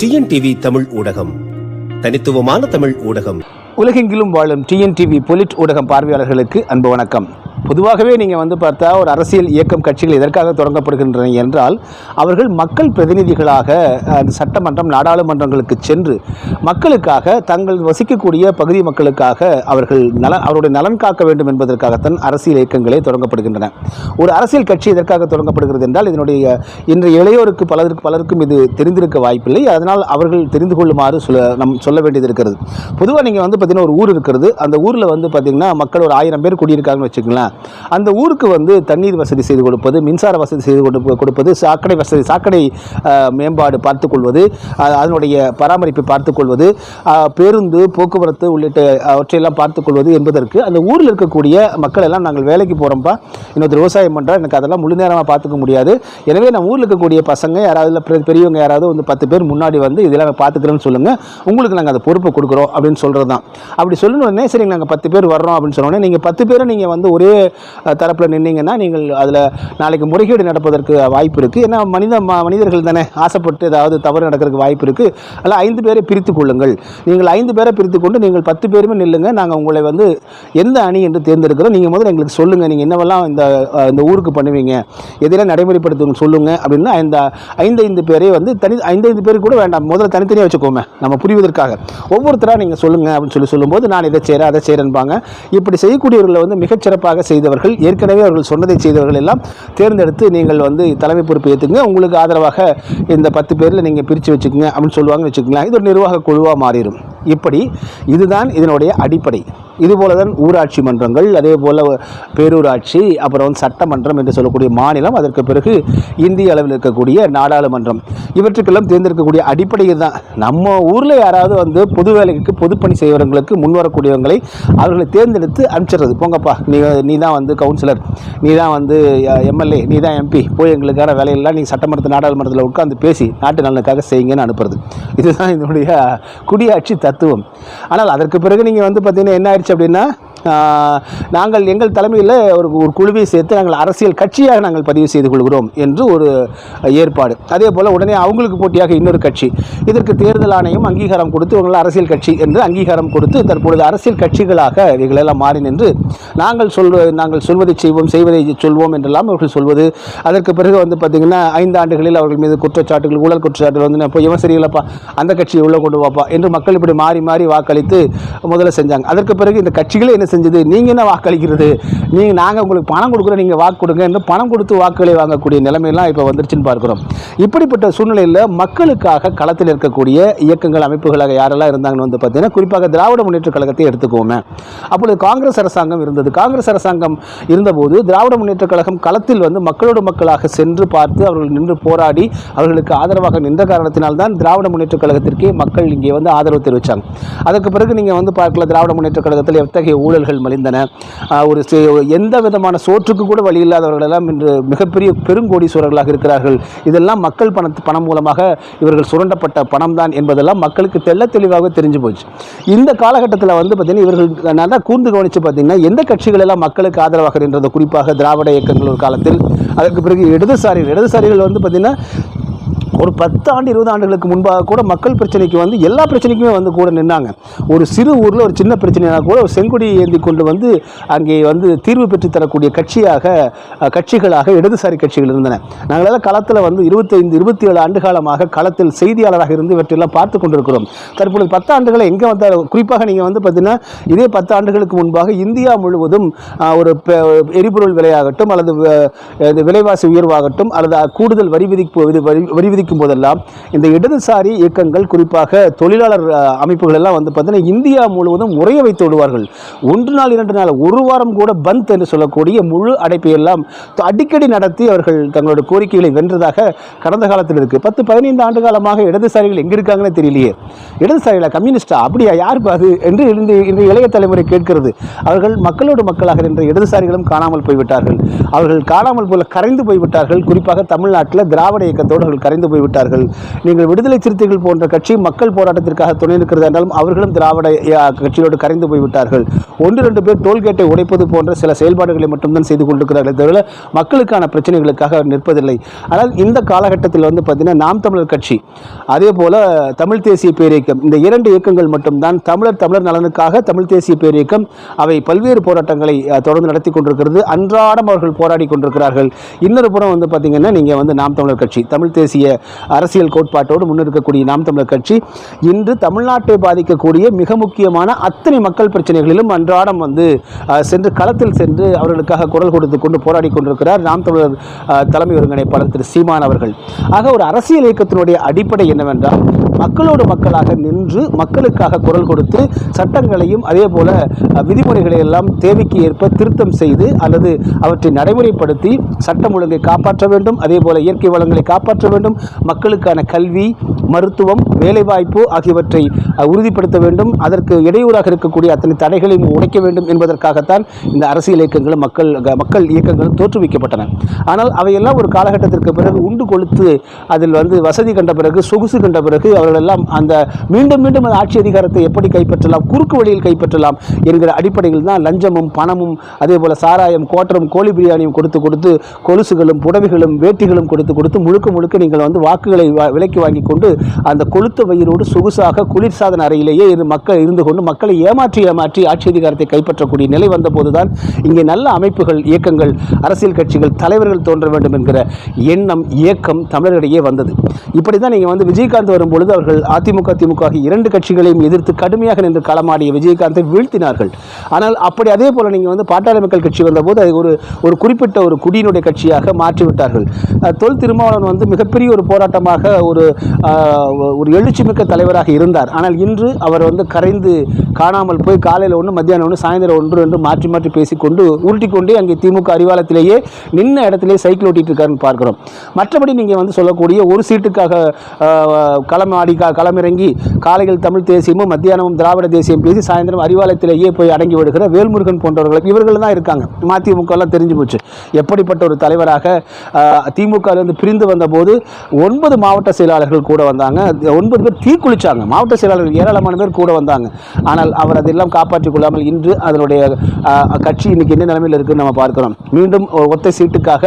TNTV Tamil ஊடகம். தனித்துவமான தமிழ் ஊடகம். உலகெங்கிலும் வாழும் டிஎன்டிவி பொலிட் ஊடகம் பார்வையாளர்களுக்கு அன்பு வணக்கம். பொதுவாகவே நீங்கள் வந்து பார்த்தா ஒரு அரசியல் இயக்கம் கட்சிகள் எதற்காக தொடங்கப்படுகின்றன என்றால் அவர்கள் மக்கள் பிரதிநிதிகளாக அந்த சட்டமன்றம் நாடாளுமன்றங்களுக்கு சென்று மக்களுக்காக தங்கள் வசிக்கக்கூடிய பகுதி மக்களுக்காக அவர்கள் நலன் அவருடைய நலன் காக்க வேண்டும் என்பதற்காகத்தான் அரசியல் இயக்கங்களே தொடங்கப்படுகின்றன. ஒரு அரசியல் கட்சி எதற்காக தொடங்கப்படுகிறது என்றால் இதனுடைய இன்றைய இளையோருக்கு பலருக்கு பலருக்கும் இது தெரிந்திருக்க வாய்ப்பில்லை. அதனால் அவர்கள் தெரிந்து கொள்ளுமாறு சொல்ல நம் சொல்ல வேண்டியது இருக்கிறது. பொதுவாக நீங்கள் வந்து பார்த்தீங்கன்னா ஒரு ஊர் இருக்கிறது. அந்த ஊரில் வந்து பார்த்தீங்கன்னா மக்கள் ஒரு ஆயிரம் பேர் குடியிருக்காங்கன்னு வச்சுக்கலாம் அந்த ஊருக்கு வந்து தண்ணீர் வசதி செய்து கொடுப்பது மின்சார வசதி செய்து கொடுப்ப கொடுப்பது சாக்கடை வசதி சாக்கடை மேம்பாடு பார்த்துக்கொள்வது அதனுடைய பராமரிப்பை பார்த்துக்கொள்வது பேருந்து போக்குவரத்து உள்ளிட்ட அவற்றையெல்லாம் பார்த்துக்கொள்வது என்பதற்கு அந்த ஊரில் இருக்கக்கூடிய மக்கள் எல்லாம் நாங்கள் வேலைக்கு போகிறோம்ப்பா இன்னொருத்தர் விவசாயம் பண்ணுறா எனக்கு அதெல்லாம் முழு நேரமாக பார்த்துக்க முடியாது. எனவே நம்ம ஊரில் இருக்கக்கூடிய பசங்க யாராவது இல்லை பெரிய- பெரியவங்க யாராவது வந்து பத்து பேர் முன்னாடி வந்து இதெல்லாம் நான் பார்த்துக்கிறேன்னு சொல்லுங்கள் உங்களுக்கு நாங்கள் அந்த பொறுப்பை கொடுக்குறோம் அப்படின்னு சொல்கிறது தான் அப்படி சொல்லணும் சரி நாங்கள் பத்து பேர் வர்றோம் அப்படின்னு சொன்னோன்னே நீங்கள் பத்து பேரும் நீங்கள் வந்து ஒரே தரப்பில் நின்னீங்கன்னா நீங்கள் அதில் நாளைக்கு முறைகேடு நடப்பதற்கு வாய்ப்பு இருக்குது ஏன்னா மனித மனிதர்கள் தானே ஆசைப்பட்டு ஏதாவது தவறு நடக்கிறதுக்கு வாய்ப்பு இருக்குது அதில் ஐந்து பேரை பிரித்து கொள்ளுங்கள். நீங்கள் ஐந்து பேரை பிரித்து கொண்டு நீங்கள் பத்து பேருமே நில்லுங்க. நாங்கள் உங்களை வந்து எந்த அணி என்று தேர்ந்தெடுக்கிறோம். நீங்கள் முதல்ல எங்களுக்கு சொல்லுங்கள் நீங்கள் என்னவெல்லாம் இந்த இந்த ஊருக்கு பண்ணுவீங்க? எதெல்லாம் நடைமுறைப்படுத்துங்க சொல்லுங்கள் அப்படின்னு இந்த ஐந்து ஐந்து பேரே வந்து தனி ஐந்து ஐந்து பேர் கூட வேண்டாம். முதல்ல தனித்தனியாக வச்சுக்கோமே. நம்ம புரிவதற்காக. ஒவ்வொருத்தராக நீங்கள் சொல்லுங்கள் அப்படின்னு சொல்லி சொல்லும்போது நான் இதை செய்கிறேன் அதை செய்கிறேன்பாங்க இப்படி செய்யக்கூடியவர்களை வந்து மிகச்சிறப்பாக செய்தவர்கள் ஏற்கனவே அவர்கள் சொன்னதை செய்தவர்கள் எல்லாம் தேர்ந்தெடுத்து நீங்கள் வந்து தலைமை பொறுப்பு ஏற்றுங்க உங்களுக்கு ஆதரவாக இந்த பத்து பேரில் நீங்கள் பிரித்து வச்சுக்கோங்க அப்படின்னு சொல்லுவாங்கன்னு வச்சுக்கோங்களேன். இது ஒரு நிர்வாக குழுவாக மாறிடும். இப்படி இதுதான் இதனுடைய அடிப்படை. இதுபோல தான் ஊராட்சி மன்றங்கள் அதே போல் பேரூராட்சி அப்புறம் வந்து சட்டமன்றம் என்று சொல்லக்கூடிய மாநிலம் அதற்கு பிறகு இந்திய அளவில் இருக்கக்கூடிய நாடாளுமன்றம். இவற்றுக்கெல்லாம் தேர்ந்தெடுக்கக்கூடிய அடிப்படையில் தான் நம்ம ஊரில் யாராவது வந்து பொது வேலைக்கு பொதுப்பணி செய்வர்களுக்கு முன்வரக்கூடியவங்களை அவர்களை தேர்ந்தெடுத்து அனுப்பிச்சிடுறது. போங்கப்பா நீ நீ தான் வந்து கவுன்சிலர் நீ தான் வந்து எம்எல்ஏ நீ தான் எம்பி போய் எங்களுக்கான வேலையெல்லாம் நீங்கள் சட்டமன்றத்து நாடாளுமன்றத்தில் உட்காந்து பேசி நாட்டு நலனுக்காக செய்யுங்கன்னு அனுப்புறது. இதுதான் இதனுடைய குடியாட்சி தத்துவம். ஆனால் அதற்கு பிறகு நீங்கள் வந்து பார்த்தீங்கன்னா என்ன ஆயிடுச்சு அப்படின்னா நாங்கள் எங்கள் தலைமையில் ஒரு ஒரு குழுவை சேர்த்து நாங்கள் அரசியல் கட்சியாக நாங்கள் பதிவு செய்து கொள்கிறோம் என்று ஒரு ஏற்பாடு. அதே போல் உடனே அவங்களுக்கு போட்டியாக இன்னொரு கட்சி. இதற்கு தேர்தல் ஆணையம் அங்கீகாரம் கொடுத்து இவங்களை அரசியல் கட்சி என்று அங்கீகாரம் கொடுத்து தற்பொழுது அரசியல் கட்சிகளாக இவைகளெல்லாம் மாறி நின்று நாங்கள் சொல் நாங்கள் சொல்வதை செய்வோம் செய்வதை சொல்வோம் என்றெல்லாம் அவர்கள் சொல்வது. அதற்கு பிறகு வந்து பார்த்திங்கன்னா ஐந்து ஆண்டுகளில் அவர்கள் மீது குற்றச்சாட்டுகள் ஊழல் குற்றச்சாட்டுகள் வந்து இப்போ இவன் சரியில்லப்பா அந்த கட்சியை உள்ளே கொண்டு வாப்பா என்று மக்கள் இப்படி மாறி மாறி வாக்களித்து முதல்ல செஞ்சாங்க. அதற்கு பிறகு இந்த கட்சிகளே என்ன செஞ்சது நீங்கள் என்ன வாக்களிக்கிறது? நீங்கள் நாங்கள் உங்களுக்கு பணம் கொடுக்குறோம் நீங்கள் வாக்கு கொடுங்க என்று பணம் கொடுத்து வாக்குகளை வாங்கக்கூடிய நிலைமையெல்லாம் இப்போ வந்துருச்சுன்னு பார்க்குறோம். இப்படிப்பட்ட சூழ்நிலையில் மக்களுக்காக களத்தில் இருக்கக்கூடிய இயக்கங்கள் அமைப்புகளாக யாரெல்லாம் இருந்தாங்கன்னு வந்து பார்த்தீங்கன்னா குறிப்பாக திராவிட முன்னேற்ற கழகத்தை எடுத்துக்கோமே அப்பொழுது காங்கிரஸ் அரசாங்கம் இருந்தது. காங்கிரஸ் அரசாங்கம் இருந்தபோது திராவிட முன்னேற்ற கழகம் களத்தில் வந்து மக்களோடு மக்களாக சென்று பார்த்து அவர்கள் நின்று போராடி அவர்களுக்கு ஆதரவாக நின்ற காரணத்தினால்தான் திராவிட முன்னேற்ற கழகத்திற்கே மக்கள் இங்கே வந்து ஆதரவு தெரிவித்தாங்க அதற்கு பிறகு நீங்கள் வந்து பார்க்கல திராவிட முன்னேற்ற கழகத்தில் எத்தகைய ஊழல்கள் மலிந்தன. ஒரு எந்த விதமான சோற்றுக்கு கூட வழி இல்லாதவர்கள் எல்லாம் இன்று மிகப்பெரிய பெருங்கோடீஸ்வரர்களாக இருக்கிறார்கள். இதெல்லாம் மக்கள் பண பணம் மூலமாக இவர்கள் சுரண்டப்பட்ட பணம் தான் என்பதெல்லாம் மக்களுக்கு தெள்ள தெளிவாக தெரிஞ்சு போச்சு. இந்த காலகட்டத்தில் வந்து பார்த்தீங்கன்னா இவர்கள் நல்லா கூர்ந்து கவனித்து பார்த்தீங்கன்னா எந்த கட்சிகள் எல்லாம் மக்களுக்கு ஆதரவாக நின்றது குறிப்பாக திராவிட இயக்கங்கள் ஒரு காலத்தில் அதற்கு பிறகு இடதுசாரிகள் இடதுசாரிகள் வந்து பார்த்தீங்கன்னா ஒரு பத்து ஆண்டு இருபது ஆண்டுகளுக்கு முன்பாக கூட மக்கள் பிரச்சனைக்கு வந்து எல்லா பிரச்சனைக்குமே வந்து கூட நின்னாங்க. ஒரு சிறு ஊரில் ஒரு சின்ன பிரச்சனைனா கூட ஒரு செங்குடி ஏந்தி கொண்டு வந்து அங்கே வந்து தீர்வு பெற்று தரக்கூடிய கட்சியாக கட்சிகளாக இடதுசாரி கட்சிகள் இருந்தன. நாங்களெல்லாம் களத்தில் வந்து இருபத்தைந்து இருபத்தி ஏழு ஆண்டு காலமாக களத்தில் செய்தியாளராக இருந்து இவற்றையெல்லாம் பார்த்து கொண்டிருக்கிறோம். தற்பொழுது பத்து ஆண்டுகளை எங்கே வந்தால் குறிப்பாக நீங்கள் வந்து பார்த்தீங்கன்னா இதே பத்து ஆண்டுகளுக்கு முன்பாக இந்தியா முழுவதும் ஒரு எரிபொருள் விலையாகட்டும் அல்லது விலைவாசி உயர்வாகட்டும் அல்லது கூடுதல் வரி விதிப்பு வரி வரி வரி போதெல்லாம் இந்த இடதுசாரி இயக்கங்கள் குறிப்பாக தொழிலாளர் அமைப்புகள் எல்லாம் வந்து பார்த்தீங்கன்னா இந்தியா முழுவதும் உரைய வைத்து விடுவார்கள். ஒன்று நாள் இரண்டு நாள் ஒரு வாரம் கூட பந்த் என்று சொல்லக்கூடிய முழு அடைப்பை எல்லாம் அடிக்கடி நடத்தி அவர்கள் தங்களோட கோரிக்கைகளை வென்றதாக கடந்த காலத்தில் இருக்குது பத்து பதினைந்து ஆண்டு காலமாக இடதுசாரிகள் எங்கே இருக்காங்கன்னு தெரியலையே. இடதுசாரிகளா கம்யூனிஸ்டா? அப்படியா? யார் அது? என்று இந்த இந்த இளைய தலைமுறை கேட்கிறது. அவர்கள் மக்களோடு மக்களாக நின்ற இடதுசாரிகளும் காணாமல் போய்விட்டார்கள். அவர்கள் காணாமல் போல கரைந்து போய்விட்டார்கள். குறிப்பாக தமிழ்நாட்டில் திராவிட இயக்கத்தோடு அவர்கள் கரைந்து போய்விட்டார்கள். நீங்கள் விடுதலை சிறுத்தைகள் போன்ற கட்சி மக்கள் போராட்டத்திற்காக துணை நிற்கிறது என்றாலும் அவர்களும் திராவிட கட்சியோடு கரைந்து போய்விட்டார்கள். ஒன்று ரெண்டு பேர் டோல்கேட்டை உடைப்பது போன்ற சில செயல்பாடுகளை மட்டும்தான் செய்து கொண்டிருக்கிறார்கள் தவிர மக்களுக்கான பிரச்சனைகளுக்காக நிற்பதில்லை. ஆனால் இந்த காலகட்டத்தில் வந்து பார்த்தீங்கன்னா நாம் தமிழர் கட்சி அதே போல தமிழ் தேசிய பேரியக்கம் இந்த இரண்டு இயக்கங்கள் மட்டும்தான் தமிழர் தமிழர் நலனுக்காக தமிழ் தேசிய பேரியக்கம் அவை பல்வேறு போராட்டங்களை தொடர்ந்து நடத்தி கொண்டிருக்கிறது. அன்றாடம் அவர்கள் போராடி கொண்டிருக்கிறார்கள். இன்னொரு புறம் வந்து பார்த்தீங்கன்னா நீங்கள் வந்து நாம் தமிழர் கட்சி தமிழ் தேசிய அரசியல் கோட்பாட்டோடு முன்னிற்கக்கூடிய நாம் தமிழர் கட்சி இன்று தமிழ்நாட்டை பாதிக்கக்கூடிய மிக முக்கியமான அத்தனை மக்கள் பிரச்சனைகளிலும் அன்றாடம் வந்து அஹ், சென்று களத்தில் சென்று அவர்களுக்காக குரல் கொடுத்து கொண்டு போராடி கொண்டிருக்கிறார் நாம் தமிழர் அஹ், தலைமை ஒருங்கிணைப்பாளர் திரு சீமான் அவர்கள். ஆக ஒரு அரசியல் இயக்கத்தினுடைய அடிப்படை என்னவென்றால் மக்களோடு மக்களாக நின்று மக்களுக்காக குரல் கொடுத்து சட்டங்களையும் அதே போல விதிமுறைகளை எல்லாம் தேவைக்கு ஏற்ப திருத்தம் செய்து அல்லது அவற்றை நடைமுறைப்படுத்தி சட்டம் ஒழுங்கை காப்பாற்ற வேண்டும். அதே போல இயற்கை வளங்களை காப்பாற்ற வேண்டும். மக்களுக்கான கல்வி மருத்துவம் வேலைவாய்ப்பு ஆகியவற்றை உறுதிப்படுத்த வேண்டும். அதற்கு இடையூறாக இருக்கக்கூடிய அத்தனை தடைகளையும் உடைக்க வேண்டும் என்பதற்காகத்தான் இந்த அரசியல் இயக்கங்களும் மக்கள் மக்கள் இயக்கங்களும் தோற்றுவிக்கப்பட்டன. ஆனால் அவையெல்லாம் ஒரு காலகட்டத்திற்கு பிறகு உண்டு கொளுத்து அதில் வந்து வசதி கண்ட பிறகு சொகுசு கண்ட பிறகு அவர்கள் எல்லாம் அந்த மீண்டும் மீண்டும் அந்த ஆட்சி அதிகாரத்தை எப்படி கைப்பற்றலாம் குறுக்கு வழியில் கைப்பற்றலாம் என்கிற அடிப்படையில் தான் லஞ்சமும் பணமும் அதே போல் சாராயம் கோட்டரும் கோழி பிரியாணியும் கொடுத்து கொடுத்து கொலுசுகளும் புடவைகளும் வேட்டிகளும் கொடுத்து கொடுத்து முழுக்க முழுக்க நீங்கள் வந்து வாக்குகளை வா- விலைக்கு வாங்கி கொண்டு அந்த கொளுத்த வயிறோடு சொகுசாக குளிர்சாதன அறையிலேயே இரு மக்கள் இருந்து கொண்டு மக்களை ஏமாற்றி ஏமாற்றி ஆட்சி அதிகாரத்தை கைப்பற்றக்கூடிய நிலை வந்தபோது தான் இங்கே நல்ல அமைப்புகள் இயக்கங்கள் அரசியல் கட்சிகள் தலைவர்கள் தோன்ற வேண்டும் என்கிற எண்ணம் இயக்கம் தமிழரிடையே வந்தது. இப்படி தான் நீங்கள் வந்து விஜயகாந்த் வரும்பொழுது அவர்கள் அதிமுக திமுக ஆகிய இரண்டு கட்சிகளையும் எதிர்த்து கடுமையாக நின்று களமாடிய விஜயகாந்தை வீழ்த்தினார்கள். ஆனால் அப்படி அதே போல் நீங்கள் வந்து பாட்டாளி மக்கள் கட்சி வந்தபோது அது ஒரு ஒரு குறிப்பிட்ட ஒரு குடியினுடைய கட்சியாக மாற்றிவிட்டார்கள். தொல் திருமாவளவன் வந்து மிகப்பெரிய ஒரு போராட்டமாக ஒரு ஒரு எழுச்சிமிக்க தலைவராக இருந்தார். ஆனால் இன்று அவர் வந்து கரைந்து காணாமல் போய் காலையில் ஒன்று மத்தியானம் ஒன்று சாயந்தரம் ஒன்று என்று மாற்றி மாற்றி பேசிக்கொண்டு உருட்டிக்கொண்டே அங்கே திமுக அறிவாலத்திலேயே நின்ன இடத்திலே சைக்கிள் ஓட்டிட்டு இருக்காருன்னு பார்க்குறோம். மற்றபடி நீங்கள் வந்து சொல்லக்கூடிய ஒரு சீட்டுக்காக களமாடி க- களமிறங்கி காலையில் தமிழ் தேசியமும் மத்தியானமும் திராவிட தேசியம் பேசி சாயந்தரம் அறிவாலயத்திலேயே போய் அடங்கி விடுகிற வேல்முருகன் போன்றவர்கள் இவர்கள் தான் இருக்காங்க. மதிமுகலாம் தெரிஞ்சு போச்சு. எப்படிப்பட்ட ஒரு தலைவராக திமுகலேருந்து பிரிந்து வந்தபோது ஒன்பது மாவட்ட செயலாளர்கள் கூட வந்தாங்க. ஒன்பது பேர் தீக்குளிச்சாங்க. மாவட்ட செயலாளர்கள் ஏராளமான பேர் கூட வந்தாங்க. ஆனால் அவர் அதெல்லாம் காப்பாற்றிக் கொள்ளாமல் இன்று அதனுடைய கட்சி இன்னைக்கு என்ன நிலைமையில் இருக்குன்னு நம்ம பார்க்கிறோம். மீண்டும் ஒத்த சீட்டுக்காக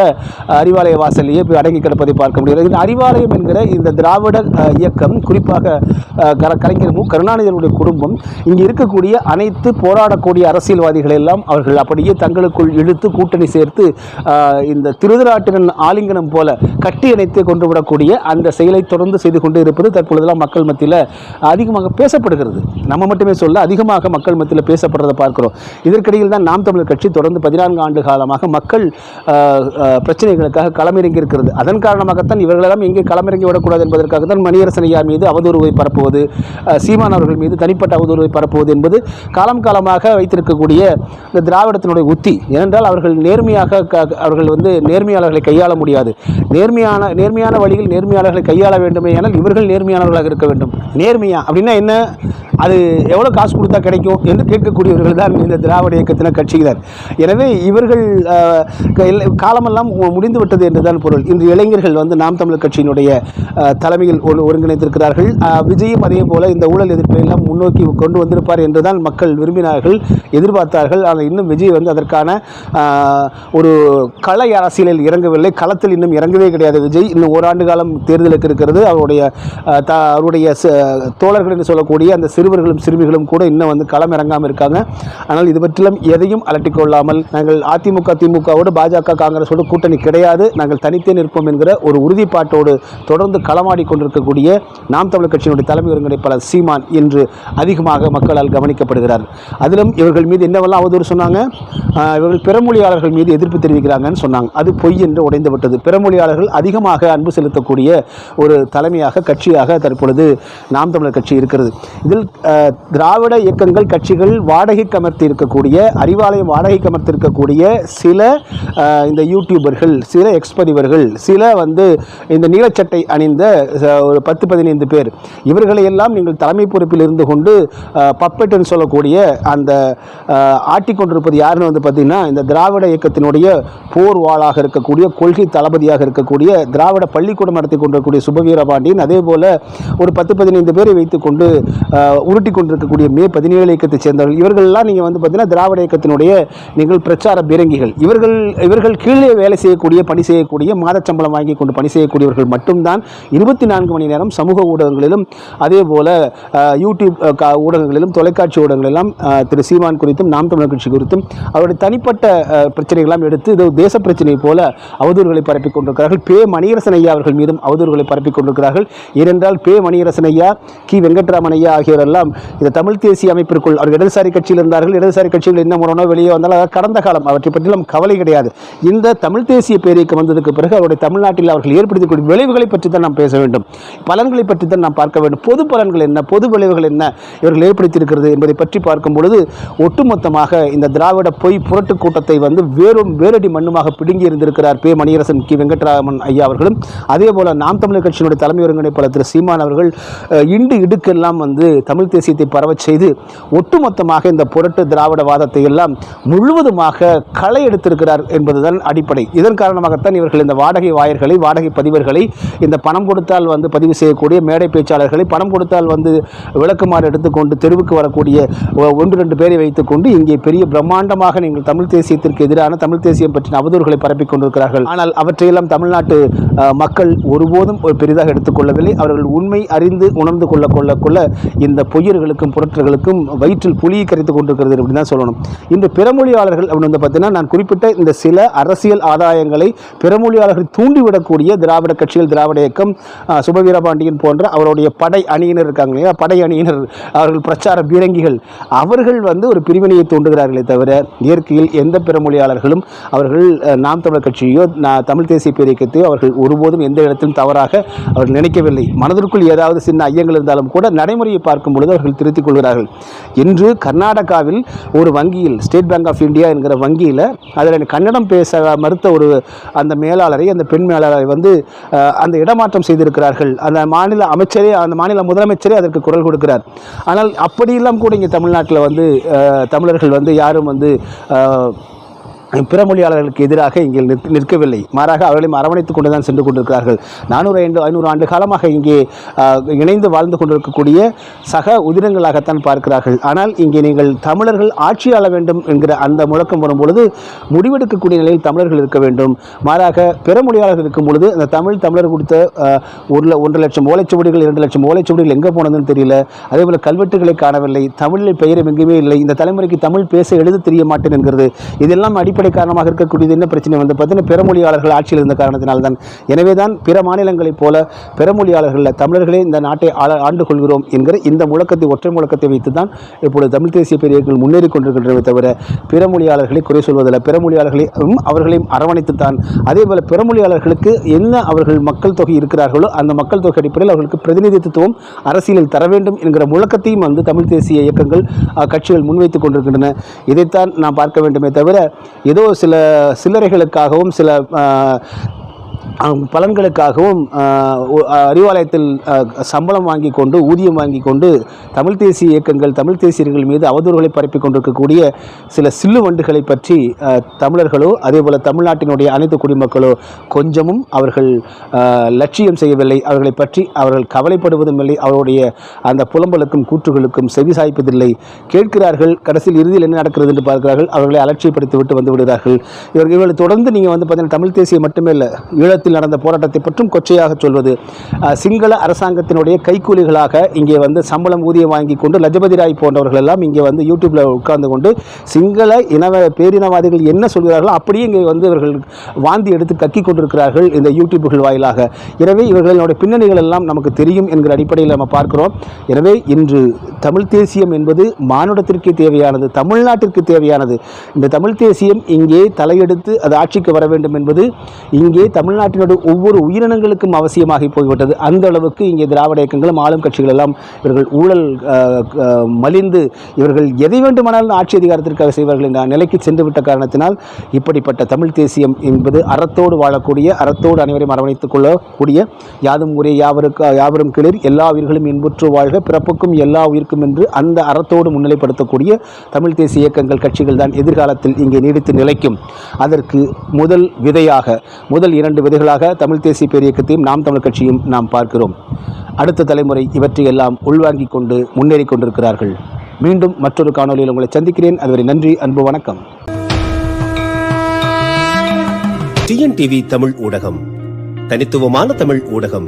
அறிவாலய வாசலையே போய் அடங்கி கிடப்பதை பார்க்க முடியாது அறிவாலயம் என்கிற இந்த திராவிட இயக்கம் குறிப்பாக கர- கலைஞர் மு கருணாநிதியினுடைய குடும்பம் இங்கு இருக்கக்கூடிய அனைத்து போராடக்கூடிய அரசியல்வாதிகள் எல்லாம் அவர்கள் அப்படியே தங்களுக்குள் இழுத்து கூட்டணி சேர்த்து இந்த திருதராட்டினன் ஆலிங்கனம் போல கட்டி அணைத்து கொண்டு விடக்கூடிய அந்த செயலை தொடர்ந்து செய்து கொண்டு இருப்பது தற்பொழுதெல்லாம் மக்கள் மத்தியில் அதிகமாக பேசப்படுகிறது. நம்ம மட்டுமே சொல்ல அதிகமாக மக்கள் மத்தியில் பேசப்படுறதை பார்க்கிறோம். இதற்கிடையில் தான் நாம் தமிழர் கட்சி தொடர்ந்து பதினான்கு ஆண்டு காலமாக மக்கள் ஆஹ், பிரச்சனைகளுக்காக களமிறங்கி இருக்கிறது அதன் காரணமாகத்தான் இவர்களெல்லாம் எங்கே களமிறங்கி விடக்கூடாது என்பதற்காக தான் மணியரசன் ஐயா மீது அவதூறுவை பரப்புவது சீமான் அவர்கள் மீது தனிப்பட்ட அவதூறுவை பரப்புவது என்பது காலம் காலமாக வைத்திருக்கக்கூடிய இந்த திராவிடத்தினுடைய உத்தி. ஏனென்றால் அவர்கள் நேர்மையாக அவர்கள் வந்து நேர்மையாளர்களை கையாள முடியாது. நேர்மையான நேர்மையான வழியில் நேர்மையாளர்களை கையாள வேண்டுமே ஆனால் இவர்கள் நேர்மையானவர்களாக இருக்க வேண்டும். நேர்மையா அப்படின்னா என்ன? அது எவ்வளோ காசு கொடுத்தா கிடைக்கும் என்று கேட்கக்கூடியவர்கள் தான் இந்த திராவிட இயக்கத்தினர் கட்சியினர். எனவே இவர்கள் காலமெல்லாம் முடிந்துவிட்டது முடிந்து விட்டது என்றுதான் பொருள். இன்று இளைஞர்கள் வந்து நாம் தமிழர் கட்சியினுடைய தலைமையில் ஒரு- ஒருங்கிணைத்திருக்கிறார்கள் விஜயும் அதே போல இந்த ஊழல் எதிர்ப்பை எல்லாம் முன்னோக்கி கொண்டு வந்திருப்பார் என்றுதான் மக்கள் விரும்பினார்கள் எதிர்பார்த்தார்கள். ஆனால் இன்னும் விஜய் வந்து அதற்கான ஒரு கலை அரசியலில் இறங்கவில்லை. களத்தில் இன்னும் இறங்கவே கிடையாது விஜய். இன்னும் ஓராண்டு காலம் தேர்தலுக்கு இருக்கிறது. அவருடைய த அவருடைய தோழர்கள் என்று சொல்லக்கூடிய அந்த சிறுவர்களும் சிறுமிகளும் கூட இன்னும் வந்து களம் இறங்காமல் இருக்காங்க. ஆனால் இது பற்றிலும் எதையும் அலட்டிக்கொள்ளாமல் நாங்கள் அதிமுக திமுகவோடு பாஜக காங்கிரஸோடு கூட்டணி கிடையாது. நாங்கள் தனித்தே நிற்போம் என்கிற ஒரு உறுதிப்பாட்டோடு தொடர்ந்து களமாடி கொண்டிருக்கக்கூடிய நாம் தமிழர் கட்சியினுடைய தலைமை ஒருங்கிணைப்பாளர் சீமான் இன்று அதிகமாக மக்களால் கவனிக்கப்படுகிறார். அதிலும் இவர்கள் மீது என்னவெல்லாம் அவதூறு சொன்னாங்க? இவர்கள் பிறமொழியாளர்கள் மீது எதிர்ப்பு தெரிவிக்கிறாங்கன்னு சொன்னாங்க. அது பொய் என்று உடைந்து விட்டது பிறமொழியாளர்கள் அதிகமாக அன்பு செலுத்தக்கூடிய ஒரு தலைமையாக கட்சியாக தற்பொழுது நாம் தமிழர் கட்சி இருக்கிறது. இதில் திராவிட இயக்கங்கள் கட்சிகள் வாடகைக்கு கமர்த்தி இருக்கக்கூடிய அறிவாலயம் வாடகைக்கு கமர்த்தி இருக்கக்கூடிய சில இந்த யூடியூபர்கள் சில எக்ஸ்பதிவர்கள் சில வந்து இந்த நீலச்சட்டை அணிந்த ஒரு பத்து பதினைந்து பேர். இவர்களை எல்லாம் நீங்கள் தலைமை பொறுப்பில் இருந்து கொண்டு பப்பெட்டுன்னு சொல்லக்கூடிய அந்த ஆட்டிக்கொண்டிருப்பது யாருன்னு வந்து பார்த்தீங்கன்னா இந்த திராவிட இயக்கத்தினுடைய போர் வாளாக இருக்கக்கூடிய கொள்கை தளபதியாக இருக்கக்கூடிய திராவிட பள்ளிக்கூடம் நடத்தி கொண்டிருக்கக்கூடிய சுபவீரபாண்டியன் அதே போல ஒரு பத்து பதினைந்து பேரை வைத்துக்கொண்டு உருட்டி கொண்டிருக்கக்கூடிய மே பதினேழு இயக்கத்தைச் சேர்ந்தவர்கள். இவர்கள்லாம் நீங்கள் வந்து பார்த்தீங்கன்னா திராவிட இயக்கத்தினுடைய நீங்கள் பிரச்சார பீரங்கிகள். இவர்கள் இவர்கள் கீழே வேலை செய்யக்கூடிய பணி செய்யக்கூடிய மாதச் சம்பளம் வாங்கி கொண்டு பணி செய்யக்கூடியவர்கள் மட்டும்தான். இருபத்தி நான்கு மணி நேரம் சமூக ஊடகங்களிலும் அதே போல யூடியூப் ஊடகங்களிலும் தொலைக்காட்சி ஊடகங்களெல்லாம் திரு சீமான் குறித்தும் நாம் தமிழர் கட்சி குறித்தும் அவருடைய தனிப்பட்ட பிரச்சனைகளெல்லாம் எடுத்து இது தேச பிரச்சனை போல அவதூறுகளை பரப்பி கொண்டிருக்கிறார்கள். பே மணியரசன் ஐயா அவர்கள் மீதும் அவதூறுகளை பரப்பி கொண்டிருக்கிறார்கள். ஏனென்றால் பே மணியரசன் ஐயா கி. வெங்கட்ராமன் ஐயா ஆகியோரெல்லாம் இந்த தமிழ் தேசிய அமைப்பிற்குள் அவர் இடதுசாரி கட்சியில் இருந்தார்கள். இடதுசாரி கட்சிகள் என்ன முரணோ வெளியே வந்தாலும் அதாவது கடந்த காலம் அவற்றை பற்றி கவலை கிடையாது. இந்த தமிழ் தேசிய பேரியக்கம் வந்ததுக்கு பிறகு அவருடைய தமிழ்நாட்டில் அவர்கள் ஏற்படுத்தக்கூடிய விளைவுகளை பற்றி தான் நாம் பேச வேண்டும். பலன்களை பற்றி தான் நாம் பார்க்க வேண்டும். பொது பலன்கள் என்ன? பொது விளைவுகள் என்ன? இவர்கள் ஏற்படுத்தியிருக்கிறது என்பதை பற்றி பார்க்கும் பொழுது ஒட்டுமொத்தமாக இந்த திராவிட பொய் புரட்டு கூட்டத்தை வந்து வேறும் வேரடி மண்ணுமாக பிடுங்கி இருந்திருக்கிறார் பே. மணியரசன் கி. வெங்கட்ராமன் ஐயா அவர்களும். அதே போல நாம் தமிழர் கட்சியினுடைய தலைமை ஒருங்கிணைப்பாளர் திரு. சீமான் அவர்கள் இண்டு இடுக்கெல்லாம் வந்து தமிழ் தேசியத்தை பரவச் செய்து ஒட்டுமொத்தமாக இந்த புரட்டு திராவிடவாதத்தை எல்லாம் முழுவதுமாக களை எடுத்திருக்கிறார் என்பதுதான் அடிப்படை. இதன் காரணமாகத்தான் இவர்கள் இந்த வாடகை வாயர்களை வாடகை பதிவர்களை இந்த பணம் கொடுத்தால் வந்து பதிவு செய்யக்கூடிய மேடை பேச்சாளர்களை பணம் கொடுத்தால் வந்து விளக்குமாறு எடுத்துக்கொண்டு தெருவுக்கு வரக்கூடிய ஒன்று ரெண்டு பேரை வைத்துக்கொண்டு இங்கே பெரிய பிரம்மாண்டமாக நீங்கள் தமிழ் தேசியத்திற்கு எதிரான தமிழ் தேசியம் பற்றின அவதூறுகளை பரப்பிக் கொண்டிருக்கிறார்கள். ஆனால் அவற்றையெல்லாம் தமிழ்நாட்டு மக்கள் ஒருபோதும் ஒரு பெரிதாக எடுத்துக்கொள்ளவில்லை. அவர்கள் உண்மை அறிந்து உணர்ந்து கொள்ள கொள்ள கொள்ள இந்த பொய்யர்களுக்கும் புரட்டர்களுக்கும் வயிற்றில் புலியை கரைத்து கொண்டிருக்கிறது அப்படின்னு தான் சொல்லணும். இந்த பிறமொழியாளர்கள் அப்படின்னு வந்து பார்த்தீங்கன்னா நான் குறிப்பிட்ட இந்த சில அரசியல் ஆதாயங்களை பிறமொழியாளர்கள் தூண்டிவிடக்கூடிய திராவிட கட்சிகள் திராவிட இயக்கம் சுபவீரபாண்டியன் போன்ற அவருடைய படை அணியினர் இருக்காங்க இல்லையா? படை அணியினர் அவர்கள் பிரச்சார பீரங்கிகள். அவர்கள் வந்து ஒரு பிரிவினையை தூண்டுகிறார்களே தவிர இயற்கையில் எந்த பிறமொழியாளர்களும் அவர்கள் நாம் தமிழர் கட்சியோ தமிழ் தேசிய பேரியக்கத்தையோ அவர்கள் ஒருபோதும் எந்த இடத்திலும் தவறாக அவர்கள் நினைக்கவில்லை. மனதிற்குள் ஏதாவது சின்ன ஐயங்கள் இருந்தாலும் கூட நடைமுறையை பார்க்கும் பொழுது அவர்கள் திருத்திக் கொள்கிறார்கள். இன்று கர்நாடகாவில் ஒரு வங்கியில் ஸ்டேட் பேங்க் ஆஃப் இந்தியா என்கிற வங்கியில் அதில் கன்னடம் பேச மறுத்த ஒரு அந்த மேலாளரை அந்த பெண் மேலாளரை வந்து அந்த இடமாற்றம் செய்திருக்கிறார்கள். அந்த மாநில அமைச்சரே அந்த மாநில முதலமைச்சரே அதற்கு குரல் கொடுக்கிறார். ஆனால் அப்படியெல்லாம் கூட இங்கே தமிழ்நாட்டில் வந்து தமிழர்கள் வந்து யாரும் வந்து பிற மொழியாளர்களுக்கு எதிராக இங்கே நிற்கவில்லை. மாறாக அவர்களையும் அரவணைத்துக் கொண்டு தான் சென்று கொண்டிருக்கிறார்கள். நானூறு ஐந்து ஐநூறு ஆண்டு காலமாக இங்கே இணைந்து வாழ்ந்து கொண்டிருக்கக்கூடிய சக உதிரங்களாகத்தான் பார்க்கிறார்கள். ஆனால் இங்கே நீங்கள் தமிழர்கள் ஆட்சி ஆள வேண்டும் என்கிற அந்த முழக்கம் வரும் பொழுது முடிவெடுக்கக்கூடிய நிலையில் தமிழர்கள் இருக்க வேண்டும். மாறாக பிற மொழியாளர்கள் இருக்கும் பொழுது அந்த தமிழ் தமிழர் கொடுத்த ஒரு ஒன்று லட்சம் ஓலைச்சுவடிகள் இரண்டு லட்சம் ஓலைச்சுவடிகள் எங்கே போனதுன்னு தெரியல. அதே போல கல்வெட்டுகளை காணவில்லை. தமிழில் பெயரும் எங்குமே இல்லை. இந்த தலைமுறைக்கு தமிழ் பேச எழுத தெரிய மாட்டேன் என்கிறது. இதெல்லாம் அடிப்படை காரணமாக இருக்கக்கூடியது என்ன பிரச்சனை வந்து பார்த்தீங்கன்னா பிறமொழியாளர்கள் ஆட்சியில் இருந்த காரணத்தினால்தான். எனவே தான் பிற மாநிலங்களைப் போல பிறமொழியாளர்களில் தமிழர்களே இந்த நாட்டை ஆள- ஆண்டு கொள்கிறோம் என்கிற இந்த முழக்கத்தை ஒற்றை முழக்கத்தை வைத்து தான் இப்பொழுது தமிழ் தேசிய பெரியர்கள் முன்னேறி கொண்டிருக்கின்றன தவிர பிறமொழியாளர்களை குறை சொல்வதில்லை. பிறமொழியாளர்களையும் அவர்களையும் அரவணைத்து தான் அதே போல பிறமொழியாளர்களுக்கு என்ன அவர்கள் மக்கள் தொகை இருக்கிறார்களோ அந்த மக்கள் தொகை அடிப்படையில் அவர்களுக்கு பிரதிநிதித்துவம் அரசியலில் தர வேண்டும் என்கிற முழக்கத்தையும் வந்து தமிழ் தேசிய இயக்கங்கள் கட்சிகள் முன்வைத்துக் கொண்டிருக்கின்றன. இதைத்தான் நாம் பார்க்க வேண்டுமே தவிர ஏதோ சில சில்லறைகளுக்காகவும் சில பலன்களுக்காகவும் அறிவாலயத்தில் சம்பளம் வாங்கி கொண்டு ஊதியம் வாங்கி கொண்டு தமிழ் தேசிய இயக்கங்கள் தமிழ் தேசியர்கள் மீது அவதூறுகளை பரப்பி கொண்டிருக்கக்கூடிய சில சில்லு வண்டுகளை பற்றி தமிழர்களோ அதேபோல தமிழ்நாட்டினுடைய அனைத்து குடிமக்களோ கொஞ்சமும் அவர்கள் லட்சியம் செய்யவில்லை. அவர்களை பற்றி அவர்கள் கவலைப்படுவதும் இல்லை. அவருடைய அந்த புலம்பலுக்கும் கூற்றுகளுக்கும் செவிசாய்ப்பதில்லை கேட்கிறார்கள் கடைசியில் இறுதியில் என்ன நடக்கிறது? என்று பார்க்கிறார்கள். அவர்களை அலட்சியப்படுத்தி விட்டு வந்து விடுகிறார்கள். இவர்கள் இவர்களை தொடர்ந்து நீங்கள் வந்து பார்த்தீங்கன்னா தமிழ் தேசியம் மட்டுமே இல்லை ஈழத்தில் நடந்த போராட்டத்தை பற்றும் கொச்சையாக சொல்வது. சிங்கள அரசாங்கத்தினுடைய கைக்கூலிகளாக இங்கே வந்து சம்பளம் ஊதியம் வாங்கி கொண்டு லஜபதி ராய் போன்றவர்கள் எல்லாம் இங்கே வந்து யூடியூப்பில் உட்கார்ந்து கொண்டு சிங்கள இனவ பேரினவாதிகள் என்ன சொல்கிறார்களோ அப்படியே இங்கே வந்து இவர்கள் வாந்தி எடுத்து கக்கி கொண்டிருக்கிறார்கள் இந்த யூடியூப்புகள் வாயிலாக. எனவே இவர்களுடைய பின்னணிகள் எல்லாம் நமக்கு தெரியும் என்கிற அடிப்படையில் நம்ம பார்க்கிறோம். எனவே இன்று தமிழ் தேசியம் என்பது மானுடத்திற்கு தேவையானது தமிழ்நாட்டிற்கு தேவையானது. இந்த தமிழ் தேசியம் இங்கே தலையெடுத்து அது ஆட்சிக்கு வர வேண்டும் என்பது இங்கே தமிழ்நாடு தமிழ்நாட்டினுடைய ஒவ்வொரு உயிரினங்களுக்கும் அவசியமாகி போய்விட்டது. அந்த அளவுக்கு இங்கே திராவிட இயக்கங்களும் ஆளும் கட்சிகள் எல்லாம் இவர்கள் ஊழல் மலிந்து இவர்கள் எதை வேண்டுமானாலும் ஆட்சி அதிகாரத்திற்காக செய்வார்கள் என்ற நிலைக்கு சென்று விட்ட காரணத்தினால் இப்படிப்பட்ட தமிழ் தேசியம் என்பது அறத்தோடு வாழக்கூடிய அறத்தோடு அனைவரையும் அரவணைத்துக் கொள்ளக்கூடிய யாதும் ஊரே யாவருக்கு யாவரும் கிளிர் எல்லா உயிர்களும் இன்புற்று வாழ்க பிறப்புக்கும் எல்லா உயிர்க்கும் என்று அந்த அறத்தோடு முன்னிலைப்படுத்தக்கூடிய தமிழ் தேசிய இயக்கங்கள் கட்சிகள் தான் எதிர்காலத்தில் இங்கே நீடித்து நிலைக்கும். அதற்கு முதல் விதையாக முதல் இரண்டு விதைகளாக தமிழ் தேசிய பேரியக்கத்தையும் நாம் தமிழ் கட்சியும் நாம் பார்க்கிறோம். அடுத்த தலைமுறை இவற்றையெல்லாம் உள்வாங்கிக் கொண்டு முன்னேறி கொண்டிருக்கிறார்கள். மீண்டும் மற்றொரு காணொலியில் உங்களை சந்திக்கிறேன். அதுவரை நன்றி அன்பு வணக்கம். டிஎன்டிவி தமிழ் ஊடகம். தனித்துவமான தமிழ் ஊடகம்.